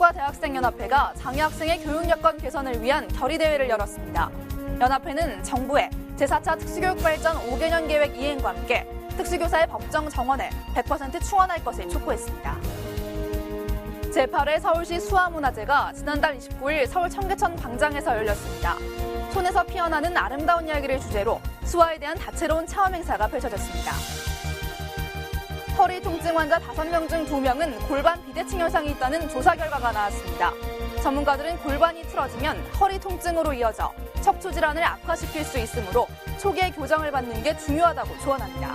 전국 특수교육과 대학생연합회가 장애 학생의 교육 여건 개선을 위한 결의대회를 열었습니다. 연합회는 정부의 제4차 특수교육 발전 5개년 계획 이행과 함께 특수교사의 법정 정원을 100% 충원할 것을 촉구했습니다. 제8회 서울시 수화문화제가 지난달 29일 서울 청계천 광장에서 열렸습니다. 손에서 피어나는 아름다운 이야기를 주제로 수화에 대한 다채로운 체험 행사가 펼쳐졌습니다. 허리 통증 환자 5명 중 2명은 골반 비대칭 현상이 있다는 조사 결과가 나왔습니다. 전문가들은 골반이 틀어지면 허리 통증으로 이어져 척추 질환을 악화시킬 수 있으므로 초기에 교정을 받는 게 중요하다고 조언합니다.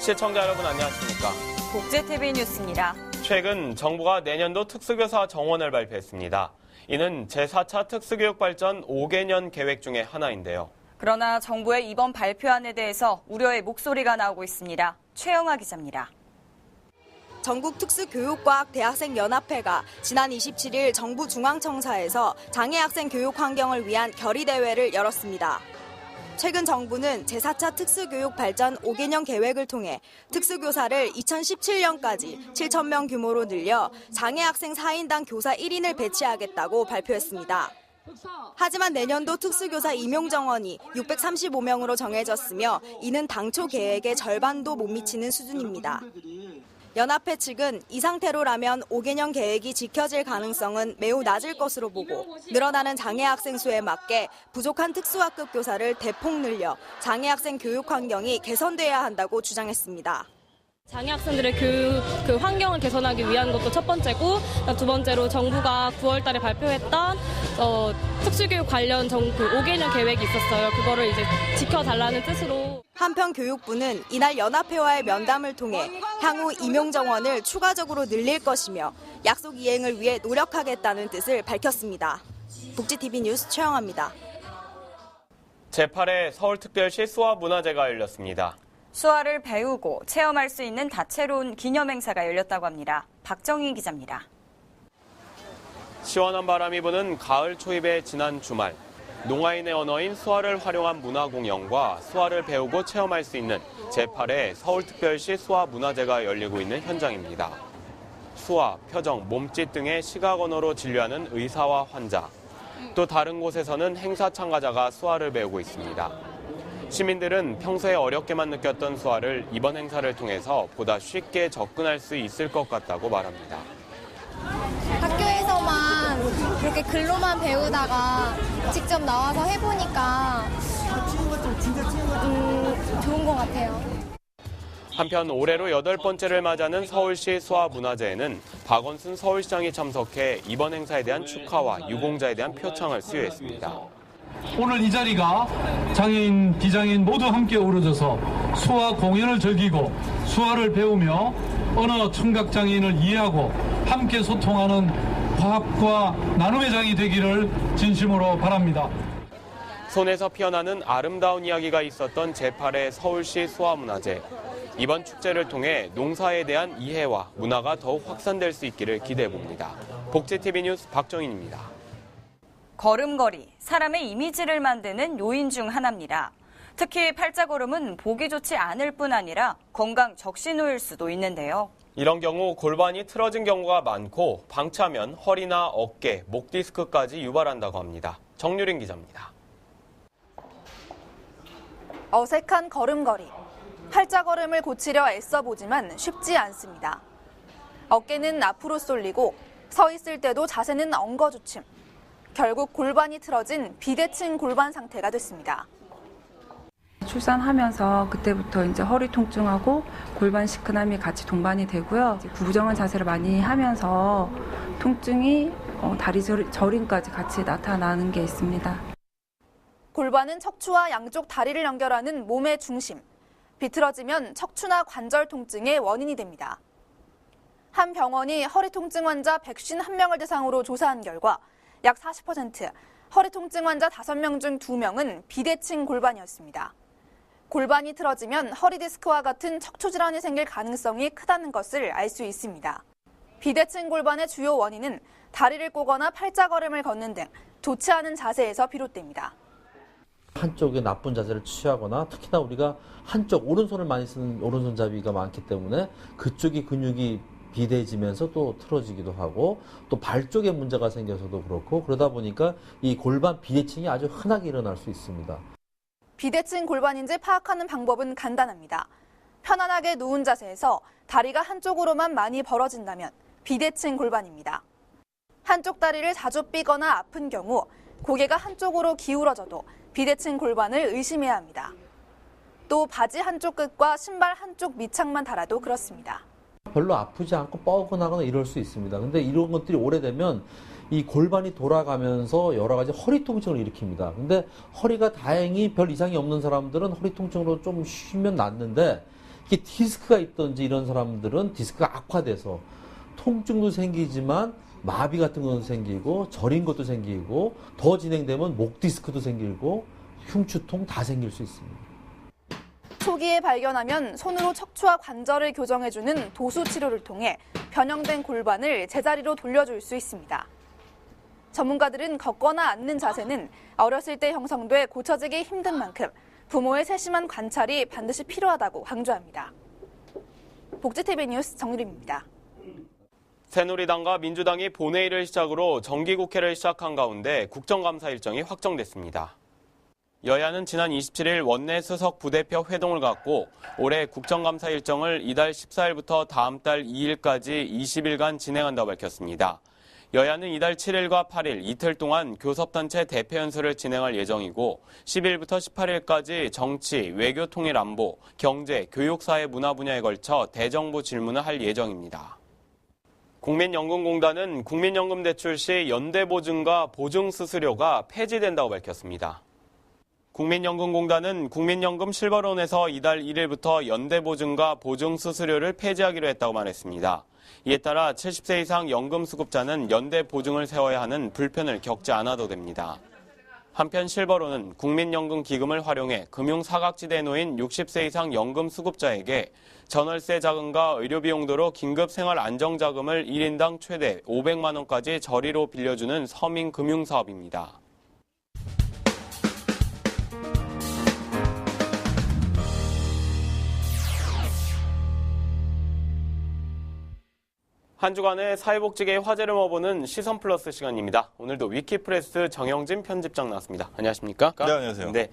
시청자 여러분 안녕하십니까? 국제TV 뉴스입니다. 최근 정부가 내년도 특수교사 정원을 발표했습니다. 이는 제4차 특수교육 발전 5개년 계획 중의 하나인데요. 그러나 정부의 이번 발표안에 대해서 우려의 목소리가 나오고 있습니다. 최영아 기자입니다. 전국특수교육과학 대학생연합회가 지난 27일 정부 중앙청사에서 장애학생 교육 환경을 위한 결의대회를 열었습니다. 최근 정부는 제4차 특수교육 발전 5개년 계획을 통해 특수교사를 2017년까지 7,000명 규모로 늘려 장애학생 4인당 교사 1인을 배치하겠다고 발표했습니다. 하지만 내년도 특수교사 임용 정원이 635명으로 정해졌으며 이는 당초 계획의 절반도 못 미치는 수준입니다. 연합회 측은 이 상태로라면 5개년 계획이 지켜질 가능성은 매우 낮을 것으로 보고 늘어나는 장애 학생 수에 맞게 부족한 특수학급 교사를 대폭 늘려 장애 학생 교육 환경이 개선돼야 한다고 주장했습니다. 장애 학생들의 교육 그 환경을 개선하기 위한 것도 첫 번째고 두 번째로 정부가 9월달에 발표했던 어, 특수교육 관련 정, 그 5개년 계획이 있었어요. 그거를 이제 지켜달라는 뜻으로 한편 교육부는 이날 연합회와의 면담을 통해 향후 임용 정원을 추가적으로 늘릴 것이며 약속 이행을 위해 노력하겠다는 뜻을 밝혔습니다. 북지TV 뉴스 최영아입니다. 제8회 서울특별시 수화문화제가 열렸습니다. 수화를 배우고 체험할 수 있는 다채로운 기념 행사가 열렸다고 합니다. 박정희 기자입니다. 시원한 바람이 부는 가을 초입의 지난 주말, 농아인의 언어인 수화를 활용한 문화 공연과 수화를 배우고 체험할 수 있는 제8회 서울특별시 수화 문화제가 열리고 있는 현장입니다. 수화, 표정, 몸짓 등의 시각 언어로 진료하는 의사와 환자, 또 다른 곳에서는 행사 참가자가 수화를 배우고 있습니다. 시민들은 평소에 어렵게만 느꼈던 수화를 이번 행사를 통해서 보다 쉽게 접근할 수 있을 것 같다고 말합니다. 학교에서만 그렇게 글로만 배우다가 직접 나와서 해보니까 음, 좋은 것 같아요. 한편 올해로 여덟 번째를 맞이하는 서울시 수화문화제에는 박원순 서울시장이 참석해 이번 행사에 대한 축하와 유공자에 대한 표창을 수여했습니다. 오늘 이 자리가 장애인, 비장애인 모두 함께 어우러져서 수화 공연을 즐기고 수화를 배우며 언어 청각 장애인을 이해하고 함께 소통하는 화합과 나눔의 장이 되기를 진심으로 바랍니다. 손에서 피어나는 아름다운 이야기가 있었던 제8회 서울시 수화문화제. 이번 축제를 통해 농사에 대한 이해와 문화가 더욱 확산될 수 있기를 기대해 봅니다. 복지TV 뉴스 박정인입니다. 걸음걸이, 사람의 이미지를 만드는 요인 중 하나입니다. 특히 팔자걸음은 보기 좋지 않을 뿐 아니라 건강 적신호일 수도 있는데요. 이런 경우 골반이 틀어진 경우가 많고 방치하면 허리나 어깨, 목 디스크까지 유발한다고 합니다. 정유린 기자입니다. 어색한 걸음걸이. 팔자걸음을 고치려 애써 보지만 쉽지 않습니다. 어깨는 앞으로 쏠리고 서 있을 때도 자세는 엉거주춤. 결국 골반이 틀어진 비대칭 골반 상태가 됐습니다. 출산하면서 그때부터 이제 허리 통증하고 골반 시큰함이 같이 동반이 되고요. 부정한 자세를 많이 하면서 통증이 어, 다리 저림까지 같이 나타나는 게 있습니다. 골반은 척추와 양쪽 다리를 연결하는 몸의 중심. 비틀어지면 척추나 관절 통증의 원인이 됩니다. 한 병원이 허리 통증 환자 151명을 대상으로 조사한 결과 약 40% 허리 통증 환자 5명 중 2명은 비대칭 골반이었습니다. 골반이 틀어지면 허리 디스크와 같은 척추 질환이 생길 가능성이 크다는 것을 알 수 있습니다. 비대칭 골반의 주요 원인은 다리를 꼬거나 팔자걸음을 걷는 등 좋지 않은 자세에서 비롯됩니다. 한쪽에 나쁜 자세를 취하거나 특히나 우리가 한쪽 오른손을 많이 쓰는 오른손잡이가 많기 때문에 그쪽이 근육이 비대해지면서 또 틀어지기도 하고 또 발 쪽에 문제가 생겨서도 그렇고 그러다 보니까 이 골반 비대칭이 아주 흔하게 일어날 수 있습니다. 비대칭 골반인지 파악하는 방법은 간단합니다. 편안하게 누운 자세에서 다리가 한쪽으로만 많이 벌어진다면 비대칭 골반입니다. 한쪽 다리를 자주 삐거나 아픈 경우 고개가 한쪽으로 기울어져도 비대칭 골반을 의심해야 합니다. 또 바지 한쪽 끝과 신발 한쪽 밑창만 달아도 그렇습니다. 별로 아프지 않고 뻐근하거나 이럴 수 있습니다. 근데 이런 것들이 오래되면 이 골반이 돌아가면서 여러 가지 허리 통증을 일으킵니다. 근데 허리가 다행히 별 이상이 없는 사람들은 허리 통증으로 좀 쉬면 낫는데 이게 디스크가 있던지 이런 사람들은 디스크가 악화돼서 통증도 생기지만 마비 같은 것도 생기고 저린 것도 생기고 더 진행되면 목 디스크도 생기고 흉추통 다 생길 수 있습니다. 초기에 발견하면 손으로 척추와 관절을 교정해주는 도수 치료를 통해 변형된 골반을 제자리로 돌려줄 수 있습니다. 전문가들은 걷거나 앉는 자세는 어렸을 때 형성돼 고쳐지기 힘든 만큼 부모의 세심한 관찰이 반드시 필요하다고 강조합니다. 복지TV 뉴스 정유림입니다. 새누리당과 민주당이 본회의를 시작으로 정기국회를 시작한 가운데 국정감사 일정이 확정됐습니다. 여야는 지난 27일 원내 수석 부대표 회동을 갖고 올해 국정감사 일정을 이달 14일부터 다음 달 2일까지 20일간 진행한다고 밝혔습니다. 여야는 이달 7일과 8일 이틀 동안 교섭단체 대표 연설을 진행할 예정이고 10일부터 18일까지 정치, 외교 통일 안보, 경제, 교육, 사회, 문화 분야에 걸쳐 대정부 질문을 할 예정입니다. 국민연금공단은 국민연금 대출 시 연대보증과 보증수수료가 폐지된다고 밝혔습니다. 국민연금공단은 국민연금 실버론에서 이달 1일부터 연대보증과 보증수수료를 폐지하기로 했다고 말했습니다. 이에 따라 70세 이상 연금수급자는 연대보증을 세워야 하는 불편을 겪지 않아도 됩니다. 한편 실버로는 국민연금 기금을 활용해 금융사각지대에 놓인 60세 이상 연금 수급자에게 전월세 자금과 의료비용 도로 긴급 생활 안정자금을 1인당 최대 500만 원까지 저리로 빌려주는 서민 금융 사업입니다. 한 주간의 사회복지계의 화제를 모아보는 시선 플러스 시간입니다. 오늘도 위키프레스 정영진 편집장 나왔습니다. 안녕하십니까? 네, 안녕하세요. 네.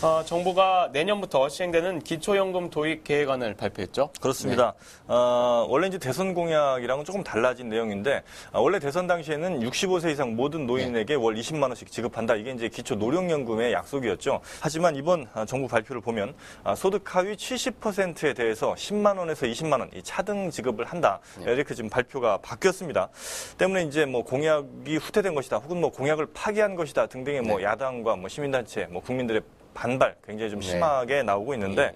어, 정부가 내년부터 시행되는 기초연금 도입 계획안을 발표했죠? 그렇습니다. 어, 원래 이제 대선 공약이랑은 조금 달라진 내용인데 어, 원래 대선 당시에는 65세 이상 모든 노인에게 월 20만 원씩 지급한다. 이게 이제 기초 노령연금의 약속이었죠. 하지만 이번 어, 정부 발표를 보면 어, 소득 하위 70%에 대해서 10만 원에서 20만 원 이 차등 지급을 한다. 이렇게 지금 발표 가 바뀌었습니다. 때문에 이제 뭐 공약이 후퇴된 것이다. 혹은 뭐 공약을 파기한 것이다 등등의 뭐 야당과 뭐 시민단체, 뭐 국민들의 반발 굉장히 좀 네. 심하게 나오고 있는데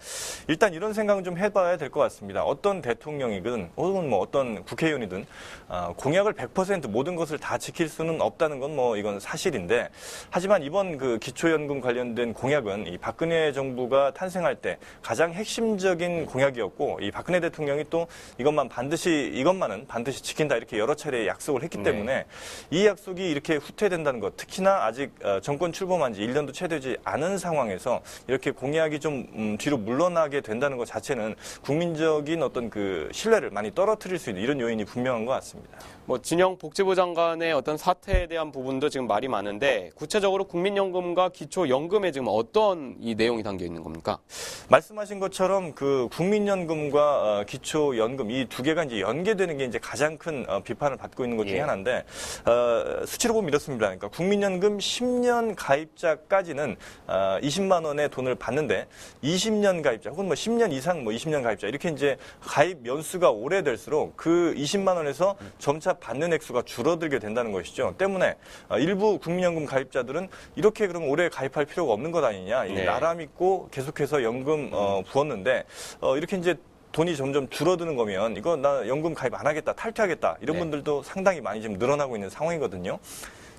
일단 이런 생각은 좀 해봐야 될 것 같습니다. 어떤 대통령이든 혹은 뭐 어떤 국회의원이든 아, 공약을 100% 모든 것을 다 지킬 수는 없다는 건 뭐 이건 사실인데 하지만 이번 그 기초연금 관련된 공약은 이 박근혜 정부가 탄생할 때 가장 핵심적인 공약이었고 이 박근혜 대통령이 또 이것만 반드시 이것만은 반드시 지킨다 이렇게 여러 차례 약속을 했기 네. 때문에 이 약속이 이렇게 후퇴된다는 것 특히나 아직 어, 정권 출범한 지 1년도 채 되지 않은 상황 에서 이렇게 공약이 좀 음, 뒤로 물러나게 된다는 것 자체는 국민적인 어떤 그 신뢰를 많이 떨어뜨릴 수 있는 이런 요인이 분명한 것 같습니다. 뭐 진영 복지부 장관의 어떤 사태에 대한 부분도 지금 말이 많은데 구체적으로 국민연금과 기초연금에 지금 어떤 이 내용이 담겨 있는 겁니까? 말씀하신 것처럼 그 국민연금과 어, 기초연금 이 두 개가 이제 연계되는 게 이제 가장 큰 어, 비판을 받고 있는 것 중에 예. 하나인데 어, 수치로 보면 이렇습니다. 그러니까 국민연금 10년 가입자까지는 어, 20만 원의 돈을 받는데 20년 가입자 혹은 뭐 10년 이상 뭐 20년 가입자 이렇게 이제 가입 연수가 오래될수록 그 20만 원에서 점차 받는 액수가 줄어들게 된다는 것이죠. 때문에 어, 일부 국민연금 가입자들은 이렇게 그럼 오래 가입할 필요가 없는 것 아니냐. 이 네. 나라 믿고 계속해서 연금 어, 부었는데 어, 이렇게 이제 돈이 점점 줄어드는 거면 이거 나 연금 가입 안 하겠다 탈퇴하겠다 이런 네. 분들도 상당히 많이 지금 늘어나고 있는 상황이거든요.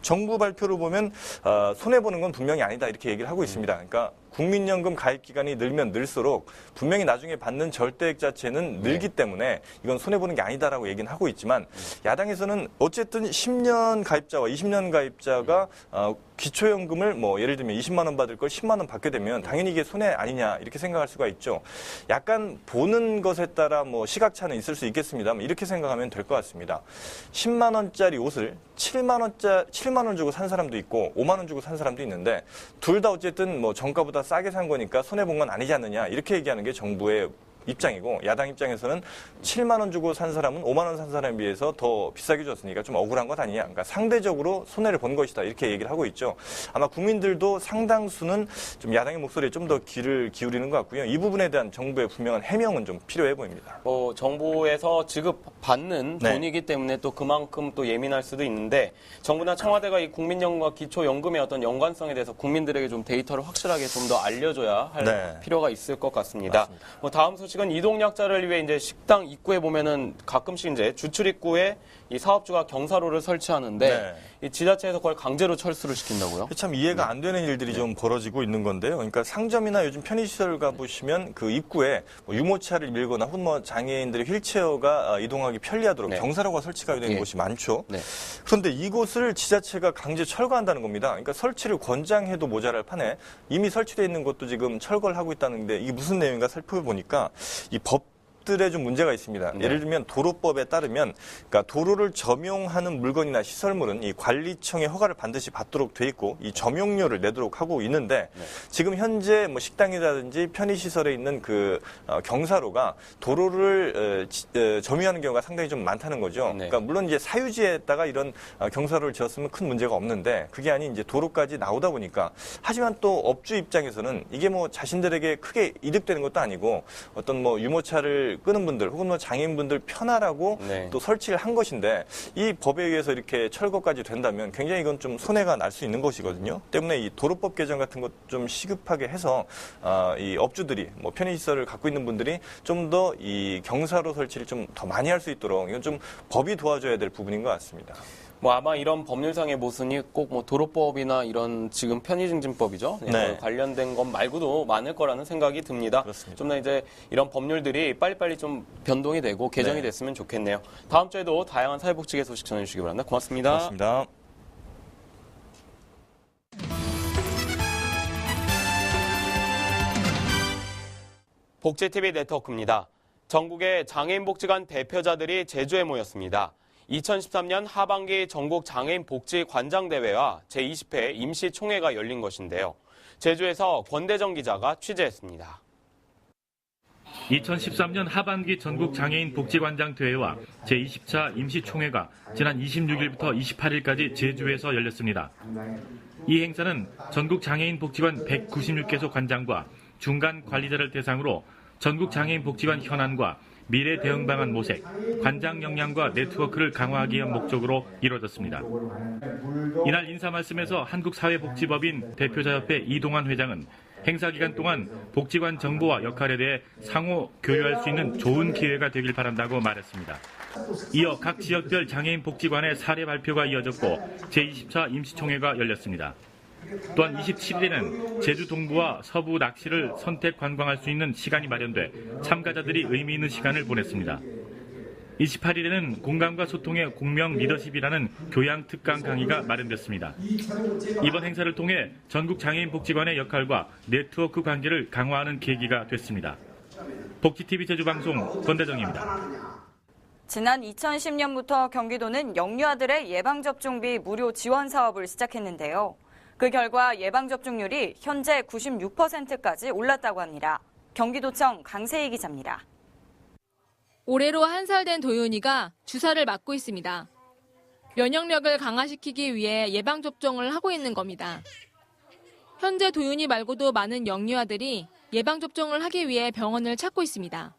정부 발표를 보면 어, 손해 보는 건 분명히 아니다 이렇게 얘기를 하고 있습니다. 그러니까 국민연금 가입 기간이 늘면 늘수록 분명히 나중에 받는 절대액 자체는 늘기 때문에 이건 손해 보는 게 아니다라고 얘기는 하고 있지만 야당에서는 어쨌든 10년 가입자와 20년 가입자가 어, 기초연금을 뭐 예를 들면 20만 원 받을 걸 10만 원 받게 되면 당연히 이게 손해 아니냐 이렇게 생각할 수가 있죠. 약간 보는 것에 따라 뭐 시각차는 있을 수 있겠습니다만 이렇게 생각하면 될 것 같습니다. 10만 원짜리 옷을 7만 원짜 7만 원 주고 산 사람도 있고 5만 원 주고 산 사람도 있는데 둘 다 어쨌든 뭐 정가보다 싸게 산 거니까 손해 본 건 아니지 않느냐 이렇게 얘기하는 게 정부의 입장이고 야당 입장에서는 7만 원 주고 산 사람은 5만 원 산 사람에 비해서 더 비싸게 줬으니까 좀 억울한 것 아니냐. 그러니까 상대적으로 손해를 본 것이다. 이렇게 얘기를 하고 있죠. 아마 국민들도 상당수는 좀 야당의 목소리에 좀 더 귀를 기울이는 것 같고요. 이 부분에 대한 정부의 분명한 해명은 좀 필요해 보입니다. 뭐 정부에서 지급받는 네. 돈이기 때문에 또 그만큼 또 예민할 수도 있는데 정부나 청와대가 이 국민연금과 기초연금의 어떤 연관성에 대해서 국민들에게 좀 데이터를 확실하게 좀 더 알려줘야 할 네. 필요가 있을 것 같습니다. 뭐 다음 소식 은 이동약자를 위해 이제 식당 입구에 보면은 가끔씩 이제 주출 입구에 이 사업주가 경사로를 설치하는데 네. 이 지자체에서 그걸 강제로 철수를 시킨다고요? 참 이해가 안 되는 일들이 좀 벌어지고 있는 건데요. 그러니까 상점이나 요즘 편의시설 가 보시면 그 입구에 뭐 유모차를 밀거나 혹은 뭐 장애인들의 휠체어가 어, 이동하기 편리하도록 네. 경사로가 설치가 되는 예. 곳이 많죠. 네. 그런데 이곳을 지자체가 강제 철거한다는 겁니다. 그러니까 설치를 권장해도 모자랄 판에 이미 설치되어 있는 곳도 지금 철거를 하고 있다는데 이게 무슨 내용인가 살펴보니까 이 법, 들에 좀 문제가 있습니다. 네. 예를 들면 도로법에 따르면 그러니까 도로를 점용하는 물건이나 시설물은 이 관리청의 허가를 반드시 받도록 돼 있고 이 점용료를 내도록 하고 있는데 네. 지금 현재 뭐 식당이라든지 편의시설에 있는 그 어, 경사로가 도로를 어, 지- 어, 점유하는 경우가 상당히 좀 많다는 거죠. 네. 그러니까 물론 이제 사유지에다가 이런 어, 경사로를 지었으면 큰 문제가 없는데 그게 아닌 이제 도로까지 나오다 보니까 하지만 또 업주 입장에서는 이게 뭐 자신들에게 크게 이득되는 것도 아니고 어떤 뭐 유모차를 끄는 분들 혹은 뭐 장애인분들 편하라고 네. 또 설치를 한 것인데 이 법에 의해서 이렇게 철거까지 된다면 굉장히 이건 좀 손해가 날 수 있는 것이거든요. 때문에 이 도로법 개정 같은 것 좀 시급하게 해서 아, 이 업주들이 뭐 편의시설을 갖고 있는 분들이 좀 더 이 경사로 설치를 좀 더 많이 할 수 있도록 이건 좀 법이 도와줘야 될 부분인 것 같습니다. 뭐 아마 이런 법률상의 모순이 꼭 뭐 도로법이나 이런 지금 편의증진법이죠. 네, 네. 그 관련된 것 말고도 많을 거라는 생각이 듭니다. 좀 더 이제 이런 법률들이 빨리빨리 좀 변동이 되고 개정이 네. 됐으면 좋겠네요. 다음 주에도 다양한 사회복지계 소식 전해주시기 바랍니다. 고맙습니다. 고맙습니다. 복지TV 네트워크입니다. 전국의 장애인 복지관 대표자들이 제주에 모였습니다. 2013년 하반기 전국 장애인 복지 관장 대회와 제20회 임시 총회가 열린 것인데요. 제주에서 권대정 기자가 취재했습니다. 2013년 하반기 전국 장애인 복지관장 대회와 제20차 임시총회가 지난 26일부터 28일까지 제주에서 열렸습니다. 이 행사는 전국 장애인 복지관 196개소 관장과 중간 관리자를 대상으로 전국 장애인 복지관 현안과 미래 대응 방안 모색, 관장 역량과 네트워크를 강화하기 위한 목적으로 이뤄졌습니다. 이날 인사 말씀에서 한국사회복지법인 대표자협회 이동환 회장은 행사 기간 동안 복지관 정보와 역할에 대해 상호 교류할 수 있는 좋은 기회가 되길 바란다고 말했습니다. 이어 각 지역별 장애인 복지관의 사례 발표가 이어졌고 제24 임시총회가 열렸습니다. 또한 27일에는 제주 동부와 서부 낚시를 선택 관광할 수 있는 시간이 마련돼 참가자들이 의미 있는 시간을 보냈습니다. 28일에는 공감과 소통의 공명 리더십이라는 교양 특강 강의가 마련됐습니다. 이번 행사를 통해 전국 장애인 복지관의 역할과 네트워크 관계를 강화하는 계기가 됐습니다. 복지TV 제주방송 권대정입니다. 지난 2010년부터 경기도는 영유아들의 예방접종비 무료 지원 사업을 시작했는데요. 그 결과 예방접종률이 현재 96%까지 올랐다고 합니다. 경기도청 강세희 기자입니다. 올해로 한 살 된 도윤이가 주사를 맞고 있습니다. 면역력을 강화시키기 위해 예방접종을 하고 있는 겁니다. 현재 도윤이 말고도 많은 영유아들이 예방접종을 하기 위해 병원을 찾고 있습니다.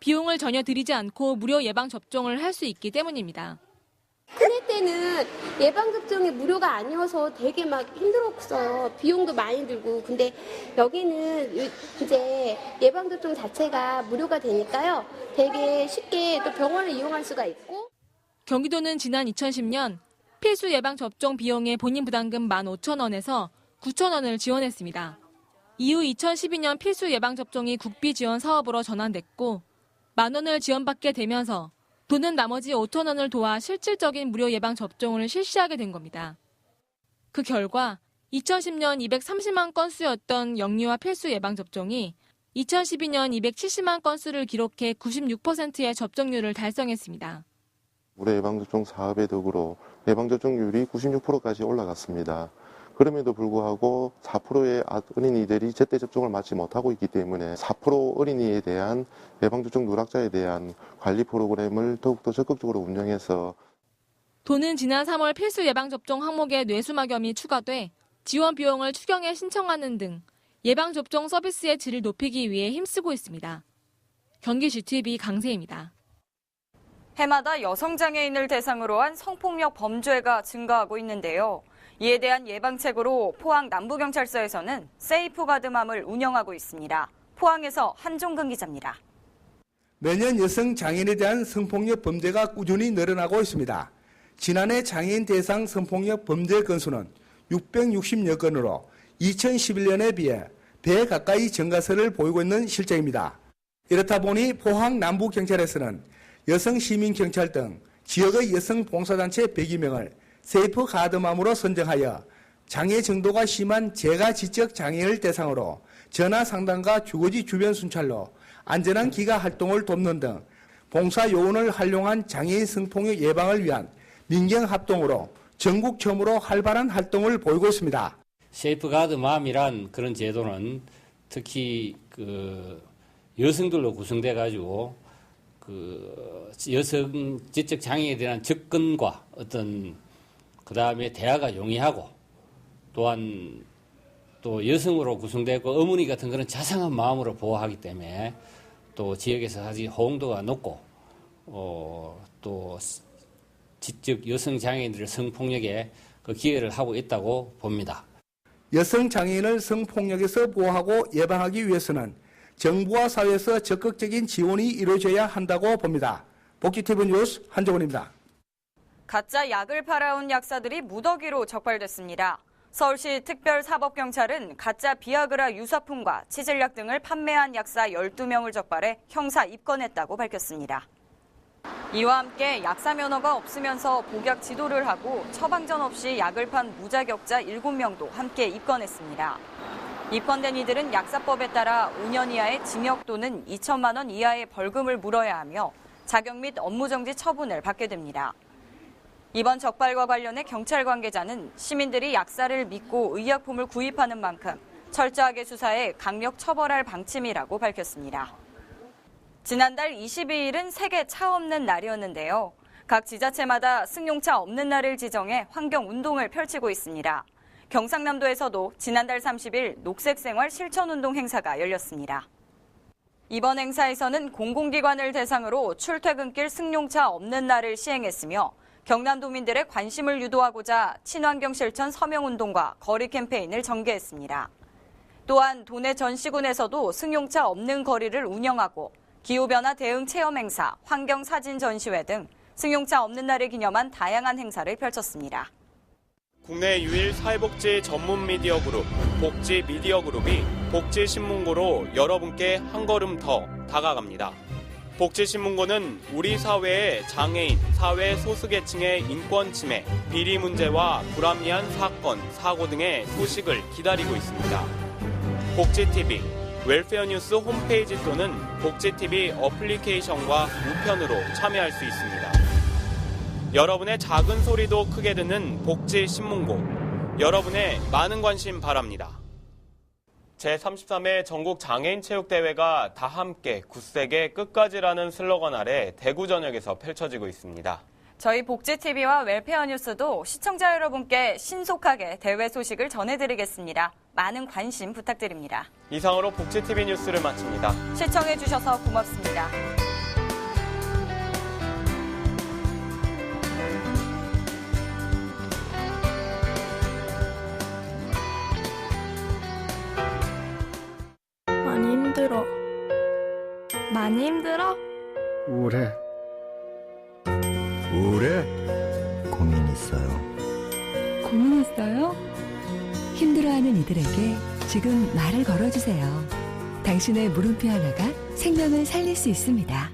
비용을 전혀 들이지 않고 무료 예방접종을 할 수 있기 때문입니다. 큰애 때는 예방접종이 무료가 아니어서 되게 막 힘들었어요. 비용도 많이 들고. 근데 여기는 요- 이제 예방접종 자체가 무료가 되니까요. 되게 쉽게 또 병원을 이용할 수가 있고. 경기도는 지난 2010년 필수 예방접종 비용의 본인 부담금 15,000원에서 9,000원을 지원했습니다. 이후 2012년 필수 예방접종이 국비 지원 사업으로 전환됐고 만 원을 지원받게 되면서 돈은 나머지 5천 원을 도와 실질적인 무료 예방 접종을 실시하게 된 겁니다. 그 결과 2010년 230만 건수였던 영유아 필수 예방 접종이 2012년 270만 건수를 기록해 96%의 접종률을 달성했습니다. 무료 예방접종 사업의 덕으로 예방접종률이 96%까지 올라갔습니다. 그럼에도 불구하고 4%의 어린이들이 제때 접종을 맞지 못하고 있기 때문에 4% 어린이에 대한 예방접종 누락자에 대한 관리 프로그램을 더욱더 적극적으로 운영해서 돈은 지난 3월 필수 예방접종 항목에 뇌수막염이 추가돼 지원 비용을 추경에 신청하는 등 예방접종 서비스의 질을 높이기 위해 힘쓰고 있습니다. 경기 GTV 강세입니다. 해마다 여성장애인을 대상으로 한 성폭력 범죄가 증가하고 있는데요. 이에 대한 예방책으로 포항 남부경찰서에서는 세이프가드맘을 운영하고 있습니다. 포항에서 한종근 기자입니다. 매년 여성 장애인에 대한 성폭력 범죄가 꾸준히 늘어나고 있습니다. 지난해 장애인 대상 성폭력 범죄 건수는 660여 건으로 2011년에 비해 배 가까이 증가세를 보이고 있는 실정입니다. 이렇다 보니 포항 남부경찰에서는 여성 시민경찰 등 지역의 여성 봉사단체 100여 명을 세이프 가드맘으로 선정하여 장애 정도가 심한 재가 지적 장애인을 대상으로 전화 상담과 주거지 주변 순찰로 안전한 기가 활동을 돕는 등 봉사 요원을 활용한 장애인 성폭력 예방을 위한 민경 합동으로 전국 처음으로 활발한 활동을 보이고 있습니다. 세이프가드 맘이란 그런 제도는 특히 그 여성들로 구성돼 가지고 그 여성 지적 장애에 대한 접근과 어떤 그 다음에 대화가 용이하고 또한 또 여성으로 구성되고 어머니 같은 그런 자상한 마음으로 보호하기 때문에 또 지역에서 아주 호응도가 높고 어, 또 지적 여성 장애인들의 성폭력에 그 기여를 하고 있다고 봅니다. 여성 장애인을 성폭력에서 보호하고 예방하기 위해서는 정부와 사회에서 적극적인 지원이 이루어져야 한다고 봅니다. 복지TV 뉴스 한정원입니다. 가짜 약을 팔아온 약사들이 무더기로 적발됐습니다. 서울시 특별사법경찰은 가짜 비아그라 유사품과 치질약 등을 판매한 약사 12명을 적발해 형사 입건했다고 밝혔습니다. 이와 함께 약사 면허가 없으면서 복약 지도를 하고 처방전 없이 약을 판 무자격자 7명도 함께 입건했습니다. 입건된 이들은 약사법에 따라 5년 이하의 징역 또는 2천만 원 이하의 벌금을 물어야 하며 자격 및 업무정지 처분을 받게 됩니다. 이번 적발과 관련해 경찰 관계자는 시민들이 약사를 믿고 의약품을 구입하는 만큼 철저하게 수사해 강력 처벌할 방침이라고 밝혔습니다. 지난달 22일은 세계 차 없는 날이었는데요. 각 지자체마다 승용차 없는 날을 지정해 환경 운동을 펼치고 있습니다. 경상남도에서도 지난달 30일 녹색생활 실천운동 행사가 열렸습니다. 이번 행사에서는 공공기관을 대상으로 출퇴근길 승용차 없는 날을 시행했으며 경남도민들의 관심을 유도하고자 친환경 실천 서명운동과 거리 캠페인을 전개했습니다. 또한 도내 전 시군에서도 승용차 없는 거리를 운영하고 기후변화 대응 체험 행사, 환경 사진 전시회 등 승용차 없는 날을 기념한 다양한 행사를 펼쳤습니다. 국내 유일 사회복지 전문 미디어 그룹 복지 미디어 그룹이 복지 신문고로 여러분께 한 걸음 더 다가갑니다. 복지신문고는 우리 사회의 장애인, 사회 소수계층의 인권 침해, 비리 문제와 불합리한 사건, 사고 등의 소식을 기다리고 있습니다. 복지TV, 웰페어 뉴스 홈페이지 또는 복지TV 어플리케이션과 우편으로 참여할 수 있습니다. 여러분의 작은 소리도 크게 듣는 복지신문고, 여러분의 많은 관심 바랍니다. 제33회 전국 장애인 체육대회가 다 함께 굳세게 끝까지라는 슬로건 아래 대구 전역에서 펼쳐지고 있습니다. 저희 복지TV와 웰페어 뉴스도 시청자 여러분께 신속하게 대회 소식을 전해드리겠습니다. 많은 관심 부탁드립니다. 이상으로 복지TV 뉴스를 마칩니다. 시청해주셔서 고맙습니다. 힘들어. 많이 힘들어? 우울해. 우울해. 고민 있어요. 고민 있어요? 힘들어하는 이들에게 지금 말을 걸어주세요. 당신의 물음표 하나가 생명을 살릴 수 있습니다.